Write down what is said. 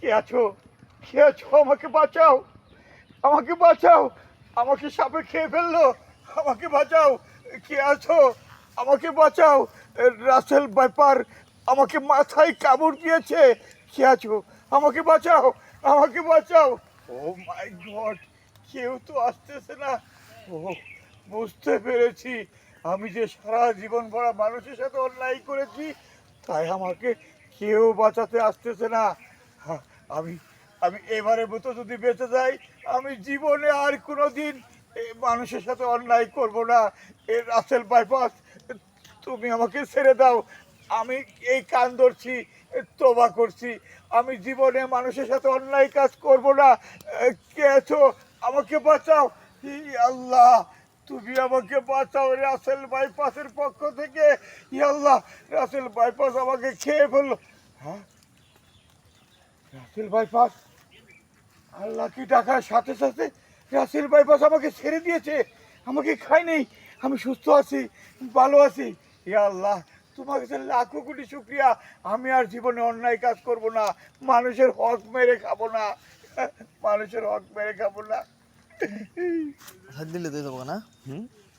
কে আছো? কে আছো? আমাকে বাঁচাও। আমাকে বাঁচাও। আমাকে সাপে খেয়ে ফেলল। আমাকে বাঁচাও। কে আছো? আমাকে বাঁচাও। রাসেল ব্যাপার আমাকে মাথায় কামড় দিয়েছে। কে আছো? আমাকে বাঁচাও। আমাকে বাঁচাও। ও মাই গড কেউ তো আসতেছে না। ও বুঝতে পেরেছি। আমি যে সারা জীবন ভরা মানুষের সাথে অন্যায় করেছি তাই আমাকে কেউ বাঁচাতে আসতেছে না। হা, আমি আমি এবারের মতো যদি বেঁচে যাই, আমি জীবনে আর কোনো দিন মানুষের সাথে অন্যায় করব না। এ রাসেল বাইপাস, তুমি আমাকে ছেড়ে দাও। আমি এই কান ধরছি তোবা করছি। আমি জীবনে মানুষের সাথে অন্যায় কাজ করব না। কে আছো? আমাকে বাঁচাও। ই আল্লাহ, তুমি আমাকে বাঁচাও রাসেল বাইপাসের পক্ষ থেকে। ই আল্লাহ, রাসেল বাইপাস আমাকে খেয়ে ফেলল। হ্যাঁ? রাসেল বাইপাস। আর কি টাকার সাথে সাথে রাসেল বাইপাস আমাকে ছেড়ে দিয়েছে। আমাকে খাই নেই। আমি সুস্থ আছি ভালো আছি। ইয়া আল্লাহ তোমার কাছে লাখো কোটি শুক্রিয়া। আমি আর জীবনে অন্যায় কাজ করব না। মানুষের হক মেরে খাব না। মানুষের হক মেরে খাব না। হাত দিলে দিয়ে দেবো না? হুম?